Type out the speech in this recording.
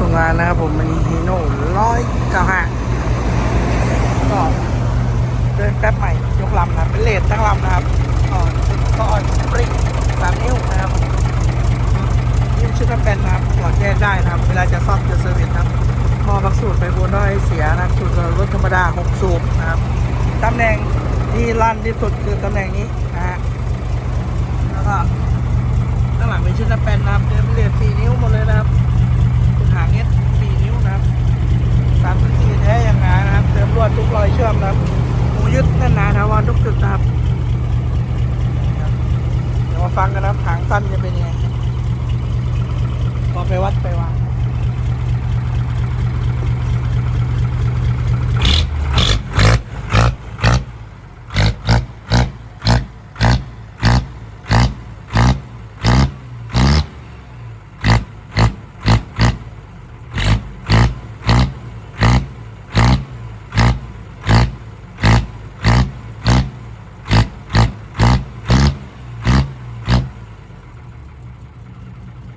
ส่งงานนะครับผมมันฮีโน่ร้อยเก้าห้าก็เดินแป๊บใหม่ยกลำนะเป็นเลทตั้งลำนะครับก็ก็ออนสปริงสามนิ้วนะครับนี่ชุดน้ำเป็นนะครับถอดแยกได้นะครับ เวลาจะซ่อมจะเซอร์วิสครับพอพักสูตรไปบนด้อยเสียนะสูตรรถธรรมดาหกสูบนะครับตำแหน่งที่ลั่นที่สุดคือตำแหน่งนี้นะฮะแล้วก็ข้างหลังเป็นชุดน้ำเป็นนะครับเดินเป็นเลทสี่นิ้วหมดเลยนะครับาวรทุกจุดนะครับเดี๋ยวมาฟังกันนะครับหางสั้นจะเป็นยังไงพอไปวัดไปวาง